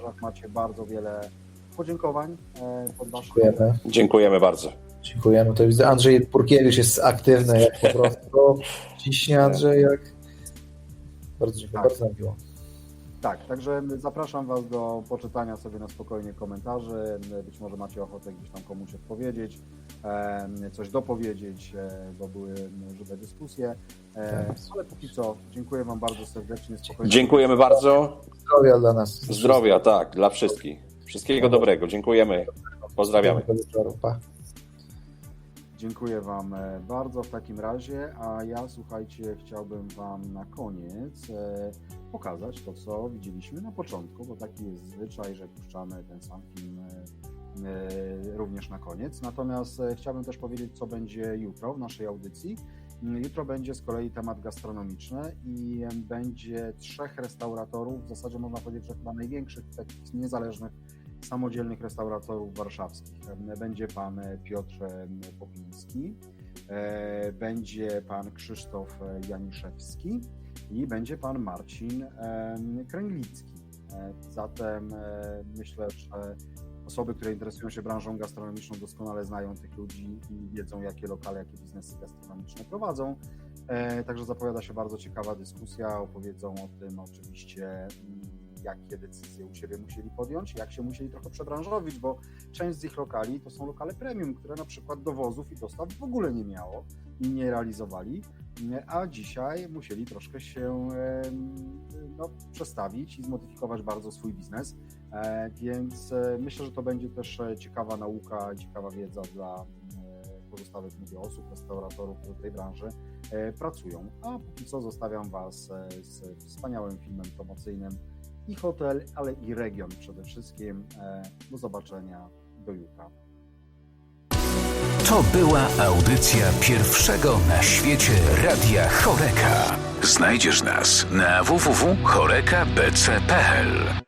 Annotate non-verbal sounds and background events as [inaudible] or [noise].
komentarzach macie bardzo wiele podziękowań e, pod waszym Dziękujemy. Dziękujemy bardzo. Dziękujemy. To widzę, Andrzej Purkiewicz jest aktywny, jak po prostu [laughs] ciśnie Andrzej, jak... Bardzo dziękuję, Tak. bardzo nam miło. Tak, także zapraszam Was do poczytania sobie na spokojnie komentarzy. Być może macie ochotę gdzieś tam komuś odpowiedzieć, coś dopowiedzieć, e, bo były żywe dyskusje. E, Tak. Ale póki co, dziękuję Wam bardzo serdecznie. Spokojnie. Dziękujemy bardzo. Zdrowia dla nas. Zdrowia, tak, dla wszystkich. Wszystkiego dobrego. Dziękujemy. Pozdrawiamy. Pa. Dziękuję Wam e, bardzo w takim razie, a ja słuchajcie, chciałbym Wam na koniec e, pokazać to, co widzieliśmy na początku, bo taki jest zwyczaj, że puszczamy ten sam film e, również na koniec. Natomiast chciałbym też powiedzieć, co będzie jutro w naszej audycji. Mm, Jutro będzie z kolei temat gastronomiczny i będzie trzech restauratorów, w zasadzie można powiedzieć, że chyba największych takich niezależnych samodzielnych restauratorów warszawskich. Em, Będzie pan Piotr em, Popiński, e, będzie pan Krzysztof e, Janiszewski i będzie pan Marcin Kręglicki. E, Zatem e, myślę, że osoby, które interesują się branżą gastronomiczną doskonale znają tych ludzi i wiedzą, jakie lokale, jakie biznesy gastronomiczne prowadzą. E, Także zapowiada się bardzo ciekawa dyskusja. Opowiedzą o tym oczywiście, jakie decyzje u siebie musieli podjąć, jak się musieli trochę przebranżowić, bo część z ich lokali to są lokale premium, które na przykład dowozów i dostaw w ogóle nie miało i nie realizowali, a dzisiaj musieli troszkę się no, przestawić i zmodyfikować bardzo swój biznes. E, Więc e, myślę, że to będzie też e, ciekawa nauka, ciekawa wiedza dla pozostałych mówię, osób, restauratorów, które w tej branży pracują. A póki co zostawiam Was z wspaniałym filmem promocyjnym i hotel, ale i region przede wszystkim. E, Do zobaczenia, do jutra. To była audycja pierwszego na świecie Radia Choreka. Znajdziesz nas na www.chorekabc.pl